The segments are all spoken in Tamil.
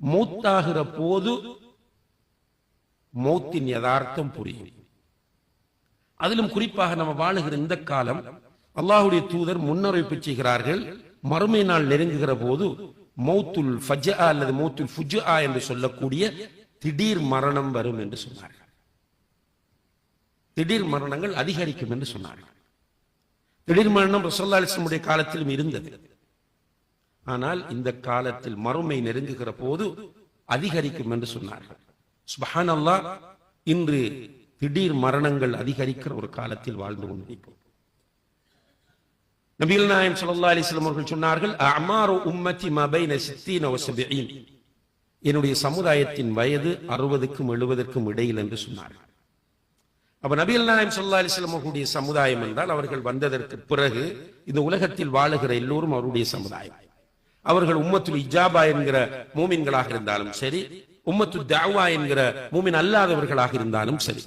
மூத்தாகிற போது மௌத்தின் யதார்த்தம் புரியும். அதிலும் குறிப்பாக நம்ம வாழுகிற இந்த காலம் அல்லாஹுடைய தூதர் முன்னறிவிப்பு செய்கிறார்கள் மறுமை நாள் நெருங்குகிற போது மௌத்துல் ஃபஜ்ஆ அல்லது மௌத்துல் ஃபுஜ்ஆ என்று சொல்லக்கூடிய திடீர் மரணம் வரும் என்று சொன்னார்கள். திடீர் மரணங்கள் அதிகரிக்கும் என்று சொன்னார்கள். திடீர் மரணம் ரசோல்லா அலிஸ்லமுடைய காலத்திலும் இருந்தது. ஆனால் இந்த காலத்தில் மறுமை நெருங்குகிற போது அதிகரிக்கும் என்று சொன்னார்கள். சுபஹான் அல்லாஹ் இன்று திடீர் மரணங்கள் அதிகரிக்கிற ஒரு காலத்தில் வாழ்ந்து கொண்டிருக்கிறோம். நபிகள் நாயம் ஸல்லல்லாஹு அலைஹி அவர்கள் சொன்னார்கள் அமாரு உம்மத்தி மபைன சித்தீன என்னுடைய சமுதாயத்தின் வயது அறுபதுக்கும் எழுபதற்கும் இடையில் என்று சொன்னார்கள். அப்ப நபிகள் நாயம் ஸல்லல்லாஹு அலைஹி அவர்களுடைய சமுதாயம் என்றால் அவர்கள் வந்ததற்கு பிறகு இந்த உலகத்தில் வாழுகிற எல்லோரும் அவருடைய சமுதாயம். அவர்கள் உம்மத்துல் இஜாபா என்கிற மூமின்களாக இருந்தாலும் சரி உம்மத்து தாவா என்கிற மூமின் அல்லாதவர்களாக இருந்தாலும் சரி.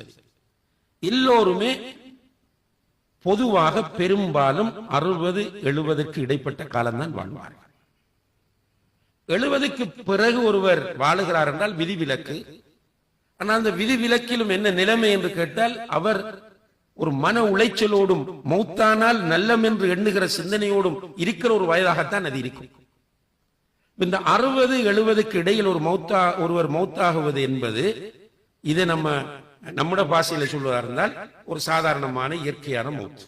எல்லோருமே பொதுவாக பெரும்பாலும் அறுபது எழுபதுக்கு இடைப்பட்ட காலம்தான் வாழ்வார்கள். எழுபதுக்கு பிறகு ஒருவர் வாழுகிறார் என்றால் விதிவிலக்கு. ஆனால் அந்த விதிவிலக்கிலும் என்ன நிலைமை என்று கேட்டால் அவர் ஒரு மன உளைச்சலோடும் மௌத்தானால் நல்லம் என்று எண்ணுகிற சிந்தனையோடும் இருக்கிற ஒரு வயதாகத்தான் அது இருக்கும். இந்த அறுபது எழுபதுக்கு இடையில் ஒரு மௌத்தா ஒருவர் மௌத்தாகுவது என்பது இதை நம்ம நம்முடைய பாஷையில சொல்வதா இருந்தால் ஒரு சாதாரணமான இயற்கையான மௌத்து.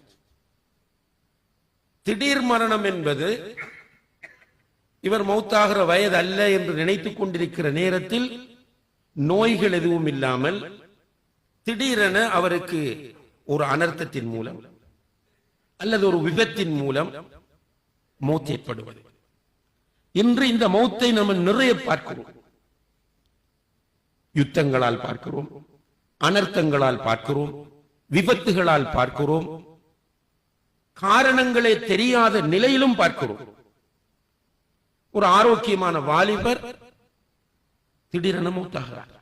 திடீர் மரணம் என்பது இவர் மௌத்தாகிற வயது அல்ல என்று நினைத்துக் கொண்டிருக்கிற நேரத்தில் நோய்கள் எதுவும் இல்லாமல் திடீரென அவருக்கு ஒரு அனர்த்தத்தின் மூலம் அல்லது ஒரு விபத்தின் மூலம் மௌத் ஏற்படுவது. இன்று இந்த மௌத்தை நம்ம நிறைய பார்க்கிறோம். யுத்தங்களால் பார்க்கிறோம் அனர்த்தங்களால் பார்க்கிறோம் விபத்துகளால் பார்க்கிறோம் காரணங்களே தெரியாத நிலையிலும் பார்க்கிறோம். ஒரு ஆரோக்கியமான வாலிபர் திடீரென மூத்தாகிறார்.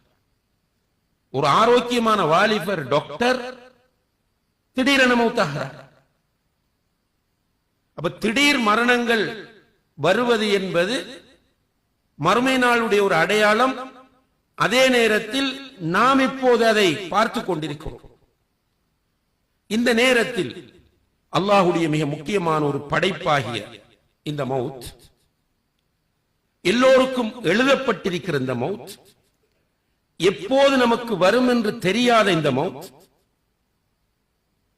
ஒரு ஆரோக்கியமான வாலிபர் டாக்டர் திடீரென மூத்தாகிறார். அப்ப திடீர் மரணங்கள் வருவது என்பது மறுமை நாளுடைய ஒரு அடையாளம். அதே நேரத்தில் நாம் இப்போது அதை பார்த்து கொண்டிருக்கிறோம். இந்த நேரத்தில் அல்லாஹுடைய மிக முக்கியமான ஒரு படைப்பாகிய இந்த மவுத் எல்லோருக்கும் எழுதப்பட்டிருக்கிற இந்த மவுத் எப்போது நமக்கு வரும் என்று தெரியாத இந்த மவுத்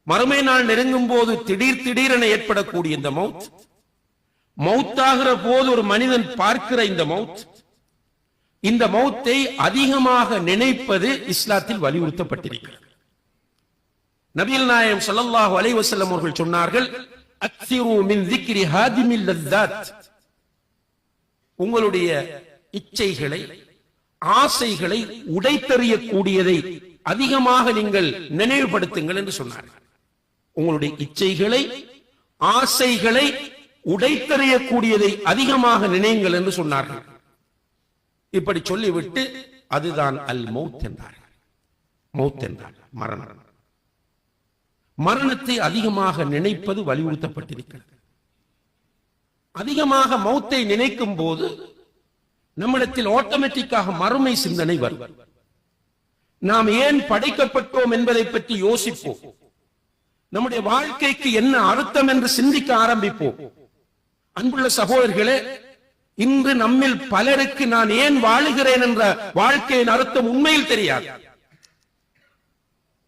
மறுமை நாள் நெருங்கும் போது திடீர் திடீரென ஏற்படக்கூடிய இந்த மவுத் மவுத்தாகிற போது ஒரு மனிதன் பார்க்கிற இந்த மவுத் இந்த மௌத்தை அதிகமாக நினைப்பது இஸ்லாத்தில் வலியுறுத்தப்பட்டிருக்கிறது. நபியல் நாயம் சல்லாஹூ அலை வசல்லம் அவர்கள் சொன்னார்கள் உங்களுடைய இச்சைகளை ஆசைகளை உடைத்தறியக்கூடியதை அதிகமாக நீங்கள் நினைவுபடுத்துங்கள் என்று சொன்னார்கள். உங்களுடைய இச்சைகளை ஆசைகளை உடைத்தறியக்கூடியதை அதிகமாக நினையுங்கள் என்று சொன்னார்கள். இப்படி சொல்லிவிட்டு அதுதான் அல் மௌத் என்றார்கள் மௌத் என்றார். மரணம். மரணத்தை அதிகமாக நினைப்பது வலியுறுத்தப்பட்டிருக்கிறது. அதிகமாக மௌத்தை நினைக்கும் போது நம்மிடத்தில் ஆட்டோமேட்டிக்காக மறுமை சிந்தனை வரும். நாம் ஏன் படைக்கப்பட்டோம் என்பதை பற்றி யோசிப்போம். நம்முடைய வாழ்க்கைக்கு என்ன அர்த்தம் என்று சிந்திக்க ஆரம்பிப்போம். அன்புள்ள சகோதரர்களே இன்று நம்மில் பலருக்கு நான் ஏன் வாழுகிறேன் என்ற வாழ்க்கையின் அர்த்தம் உண்மையில் தெரியாது.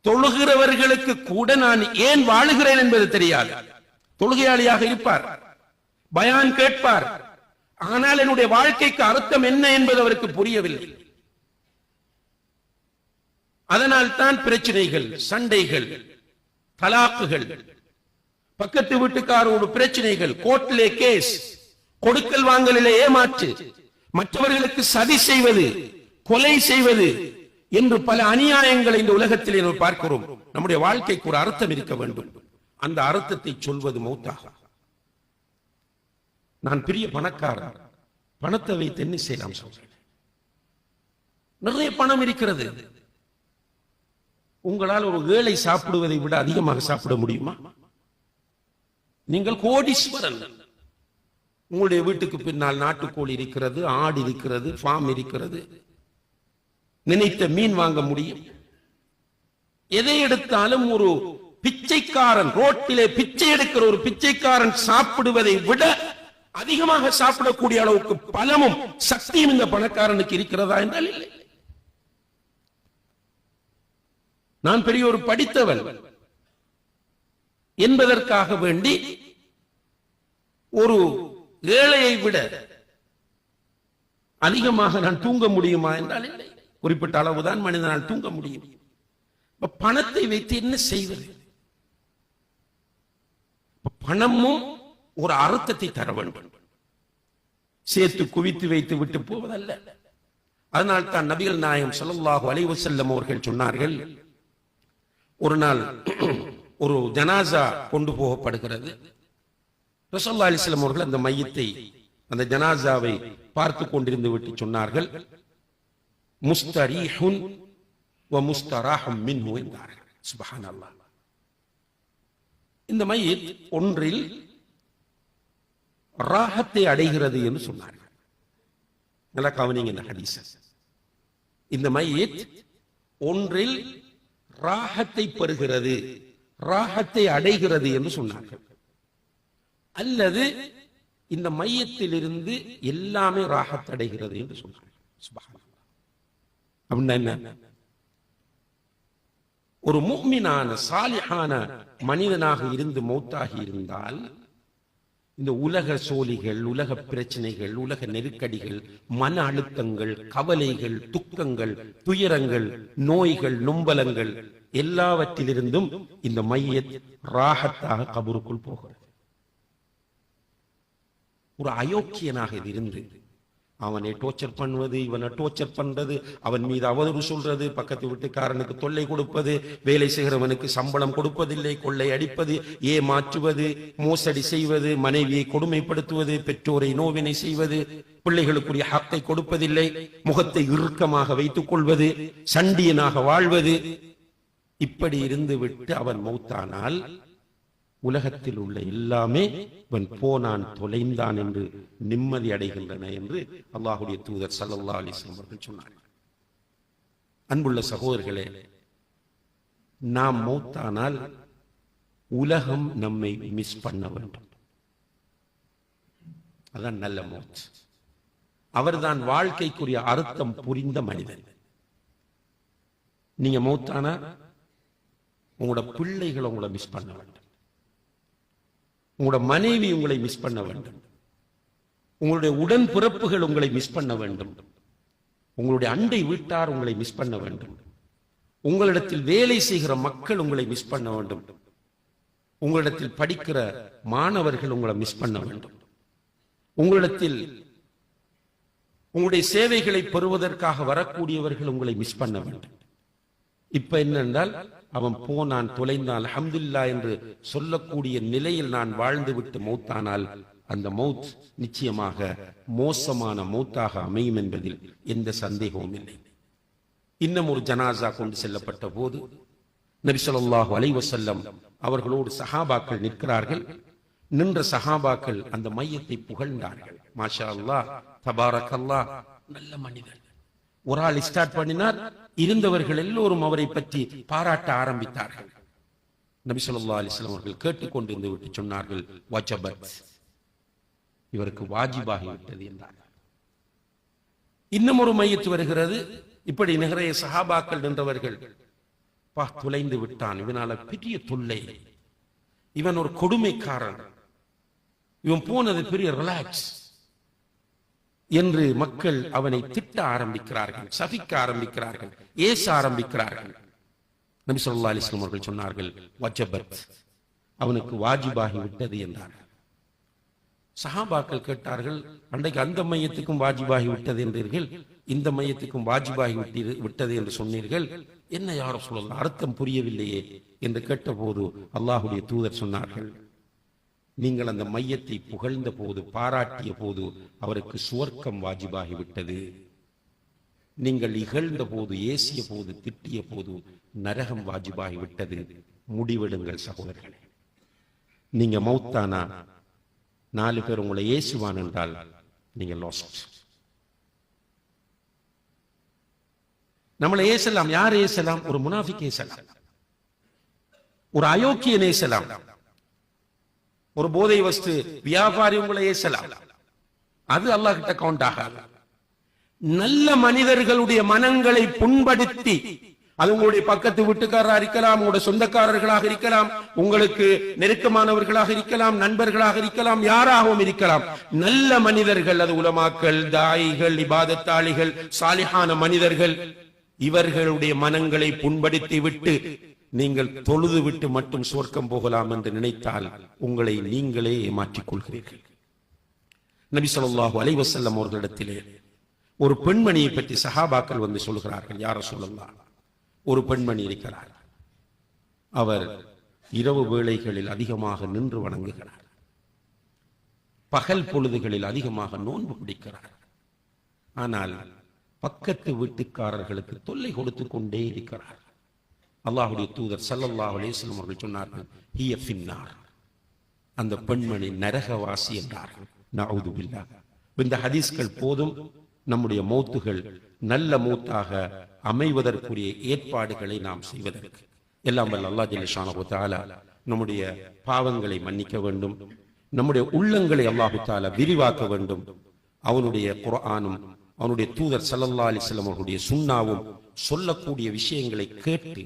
தொழுகிறவர்களுக்கு கூட நான் ஏன் வாழுகிறேன் என்பது தெரியாது. தொழுகையாளியாக இருப்பார் பயான் கேட்பார். ஆனால் என்னுடைய வாழ்க்கைக்கு அர்த்தம் என்ன என்பது அவருக்கு புரியவில்லை. அதனால் தான் பிரச்சனைகள் சண்டைகள் தலாக்குகள் பக்கத்து வீட்டுக்காரோட பிரச்சனைகள் கோர்ட்டிலே கேஸ் கொடுக்கல் வாங்கலிலே ஏமாற்று மற்றவர்களுக்கு சதி செய்வது கொலை செய்வது என்று பல அநியாயங்களை இந்த உலகத்தில் நாம் பார்க்கிறோம். நம்முடைய வாழ்க்கைக்கு ஒரு அர்த்தம் இருக்க வேண்டும். அந்த அர்த்தத்தை சொல்வது மௌத்தாக. நான் பெரிய பணக்காரர் பணத்தை வைத்து என்ன செய்யலாம் சொல்றேன்? நிறைய பணம் இருக்கிறது. உங்களால் ஒரு ஏழை சாப்பிடுவதை விட அதிகமாக சாப்பிட முடியுமா? நீங்கள் கோடீஸ்வரன். உங்களுடைய வீட்டுக்கு பின்னால் நாட்டுக்கோழி இருக்கிறது ஆடு இருக்கிறது ஃபார்ம் இருக்கிறது. நினைத்த மீன் வாங்க முடியும். எதை எடுத்தாலும் ஒரு பிச்சைக்காரன் ரோட்டிலே பிச்சை எடுக்கிற ஒரு பிச்சைக்காரன் சாப்பிடுவதை விட அதிகமாக சாப்பிடக்கூடிய அளவுக்கு பலமும் சக்தியும் இந்த பணக்காரனுக்கு இருக்கிறதா என்றால் இல்லை. நான் பெரிய ஒரு படித்தவன். என்பதற்காக வேண்டி ஒரு ஏழையை விட அதிகமாக நான் தூங்க முடியுமா என்றால் இல்லை. குறிப்பிட்ட அளவுதான் மனிதனால் தூங்க முடியும். பணத்தை வைத்து என்ன செய்வது? பணமும் ஒரு அர்த்தத்தை தர வேண்டும். சேர்த்து குவித்து வைத்து விட்டு போவதல்ல. அதனால் தான் நபிகள் நாயம் ஸல்லல்லாஹு அலைவசல்லம் அவர்கள் சொன்னார்கள் ஒரு நாள் ஒரு ஜனாசா கொண்டு போகப்படுகிறது. ரசோல்லா அலிஸ்லாம் அவர்கள் அந்த மையத்தை அந்த ஜனாசாவை பார்த்து கொண்டிருந்து விட்டு சொன்னார்கள். முஸ்தரீஹுன் வ முஸ்தராஹும் மின்ஹு என்றார்கள். சுப்ஹானல்லாஹ். இந்த மையத் ஒன்றில் ராகத்தை அடைகிறது என்று சொன்னார்கள். நல்லா கவனிங்க இந்த ஹதீஸ். இந்த மையத் ஒன்றில் ராகத்தை பெறுகிறது. ராகத்தை அடைகிறது என்று சொன்னார்கள். அல்லது இந்த மையத்திலிருந்து எல்லாமே ராகத் அடைகிறது என்று சொன்னார்கள். அப்படின்னா என்ன? ஒரு முக்மினான சாலிஹான மனிதனாக இருந்து மௌத்தாகி இருந்தால் இந்த உலக சோழிகள் உலக பிரச்சனைகள் உலக நெருக்கடிகள் மன அழுத்தங்கள் கவலைகள் துக்கங்கள் துயரங்கள் நோய்கள் நொம்பலங்கள் எல்லாவற்றிலிருந்தும் இந்த மையத் ராகத்தாக கபருக்குள் போகிறது. ஒரு அயோக்கியனாக இது இருந்து அவனை டோர்ச்சர் பண்ணுவது இவனை டோர்ச்சர் பண்றது அவன் மீது அவதூறு சொல்றது பக்கத்து வீட்டுக்காரனுக்கு தொல்லை கொடுப்பது வேலை செய்கிறவனுக்கு சம்பளம் கொடுப்பதில்லை கொள்ளை அடிப்பது ஏ மாற்றுவது மோசடி செய்வது மனைவியை கொடுமைப்படுத்துவது பெற்றோரை நோவினை செய்வது பிள்ளைகளுக்குரிய ஹக்கை கொடுப்பதில்லை முகத்தை இறுக்கமாக வைத்துக் கொள்வது சண்டியனாக வாழ்வது இப்படி இருந்து விட்டு அவன் மௌத்தானால் உலகத்தில் உள்ள எல்லாமே இவன் போனான் தொலைந்தான் என்று நிம்மதி அடைகின்றன என்று அல்லாஹுடைய தூதர் சல்லா அலிஸ்லாம் அவர்கள் சொன்னார் அன்புள்ள சகோதரர்களே நாம் மௌத்தானால் உலகம் நம்மை மிஸ் பண்ண வேண்டும். அதான் நல்ல மௌத். அவர்தான் வாழ்க்கைக்குரிய அர்த்தம் புரிந்த மனிதன். நீங்க மௌத்தானா? உங்களோட பிள்ளைகளை உங்களை மிஸ் பண்ண வேண்டும். உங்களோட மனைவி உங்களை மிஸ் பண்ண வேண்டும். உங்களுடைய உடன் பிறப்புகள் உங்களை மிஸ் பண்ண வேண்டும். உங்களுடைய அண்டை வீட்டார் உங்களை மிஸ் பண்ண வேண்டும். உங்களிடத்தில் வேலை செய்கிற மக்கள் உங்களை மிஸ் பண்ண வேண்டும். உங்களிடத்தில் படிக்கிற மாணவர்கள் உங்களை மிஸ் பண்ண வேண்டும். உங்களிடத்தில் உங்களுடைய சேவைகளை பெறுவதற்காக வரக்கூடியவர்கள் உங்களை மிஸ் பண்ண வேண்டும். இப்ப என்னென்றால் அவன் போனான் தொலைந்தான் அஹமதுல்லா என்று சொல்லக்கூடிய நிலையில் நான் வாழ்ந்துவிட்டு மௌத்தானால் அந்த மௌத் நிச்சயமாக மோசமான மௌத்தாக அமையும் என்பதில் எந்த சந்தேகமும் இல்லை. இன்னும் ஒரு ஜனாசா கொண்டு செல்லப்பட்ட போது நபி அலைவசல்லம் அவர்களோடு சஹாபாக்கள் நிற்கிறார்கள். நின்ற சஹாபாக்கள் அந்த மையத்தை புகழ்ந்தார்கள். மாஷா அல்லாஹ் அல்லா நல்ல மனிதன். ஒரு ஆள் ஸ்டார்ட் பண்ணினார். இருந்தவர்கள் எல்லோரும் அவரை பற்றி பாராட்ட ஆரம்பித்தார்கள். நபி சொல்லா அலிஸ்லாம் வஸல்லம் அவர்கள் கேட்டுக்கொண்டிருந்து விட்டு சொன்னார்கள் வஜபத். இவருக்கு வாஜிபாகி விட்டது என்றார்கள் இன்னும் ஒரு மையத்து வருகிறது. இப்படி நிறைய சஹாபாக்கள் நின்றவர்கள் பா துளைந்து விட்டான். இவனால பெரிய தொல்லை. இவன் ஒரு கொடுமைக்காரன். இவன் போனது பெரிய ரிலாக்ஸ் என்று மக்கள் அவனை திட்ட ஆரம்பிக்கிறார்கள் சபிக்க ஆரம்பிக்கிறார்கள் ஏச ஆரம்பிக்கிறார்கள். நபி சொல்லா அலிஸ்லாம் அவர்கள் சொன்னார்கள் வஜபத் அவனுக்கு வாஜிபாகி விட்டது என்றார்கள் சஹாபாக்கள் கேட்டார்கள் அன்றைக்கு அந்த மையத்துக்கும் வாஜிபாகி விட்டது என்றீர்கள் இந்த மையத்துக்கும் வாஜிபாகி விட்டீர்- விட்டது என்று சொன்னீர்கள். என்ன யாரும் சொல்லலாம் அர்த்தம் புரியவில்லையே என்று கேட்டபோது அல்லாஹுடைய தூதர் சொன்னார்கள் நீங்கள் அந்த மையத்தை புகழ்ந்த போது பாராட்டிய போது அவருக்கு சுவர்க்கம் வாஜிபாகிவிட்டது நீங்கள் இகழ்ந்த போது ஏசிய போது திட்டிய போது நரகம் வாஜிபாகி விட்டது. முடிவெடுங்கள் சகோதரர்களே. நீங்க மௌத்தானா? நாலு பேர் உங்களை ஏசுவான் என்றால் நீங்க லாஸ்ட் நம்மளை ஏசலாம் யார் ஏசலாம்? ஒரு முனாஃபிக் ஏசலாம். ஒரு அயோக்கியன் ஏசலாம். ஒரு போதை வஸ்து வியாபாரி உங்களை ஏசலாம். அது அல்லாஹ் கிட்ட கவுண்ட் ஆகாது. நல்ல மனிதர்களுடைய மனங்களை புண்படுத்தி அது உங்களுடைய பக்கத்து வீட்டுக்காரராக இருக்கலாம் உங்களுடைய சொந்தக்காரர்களாக இருக்கலாம் உங்களுக்கு நெருக்கமானவர்களாக இருக்கலாம் நண்பர்களாக இருக்கலாம் யாராகவும் இருக்கலாம். நல்ல மனிதர்கள் அது உலமாக்கள் தாயிகள் இபாதத்தாளிகள் சாலிஹான மனிதர்கள் இவர்களுடைய மனங்களை புண்படுத்தி விட்டு நீங்கள் தொழுது விட்டு மட்டும் சுவர்க்கம் போகலாம் என்று நினைத்தால் உங்களை நீங்களே ஏமாற்றிக் கொள்கிறீர்கள் நபி சொல்லாஹு அலைவசல்லம் அவர்களிடத்திலே ஒரு பெண்மணியை பற்றி சஹாபாக்கள் வந்து சொல்கிறார்கள் யார சொல்லலாம் ஒரு பெண்மணி இருக்கிறார். அவர் இரவு வேளைகளில் அதிகமாக நின்று வணங்குகிறார். பகல் பொழுதுகளில் அதிகமாக நோன்பு பிடிக்கிறார். ஆனால் பக்கத்து வீட்டுக்காரர்களுக்கு தொல்லை கொடுத்து கொண்டே இருக்கிறார். அல்லாஹுடைய தூதர் சல்லல்லாஹ் அலேஸ்லம் அவர்கள் சொன்னார்கள் ஹிய ஃபின்னார். அந்த பெண்மணி நரகவாசி என்றார்கள் இந்த ஹதீஸ்கள் போதும் நம்முடைய மௌத்துகள் நல்ல மூத்தாக அமைவதற்குரிய ஏற்பாடுகளை நாம் செய்வதற்கு. எல்லாம் வல்ல அல்லாஹ் ஜல்லிஷானு தாலா நம்முடைய பாவங்களை மன்னிக்க வேண்டும் நம்முடைய உள்ளங்களை அல்லாஹு தாலா விரிவாக்க வேண்டும். அவனுடைய குரானும் அவனுடைய தூதர் சல்லல்லா அலைஹி அவர்களுடைய சுண்ணாவும் சொல்லக்கூடிய விஷயங்களை கேட்டு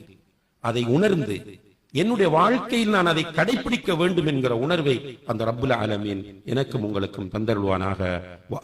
அதை உணர்ந்து என்னுடைய வாழ்க்கையில் நான் அதை கடைபிடிக்க வேண்டும் என்கிற உணர்வை அந்த ரப்புல் ஆலமீன் எனக்கும் உங்களுக்கும் தந்தருவானாக வ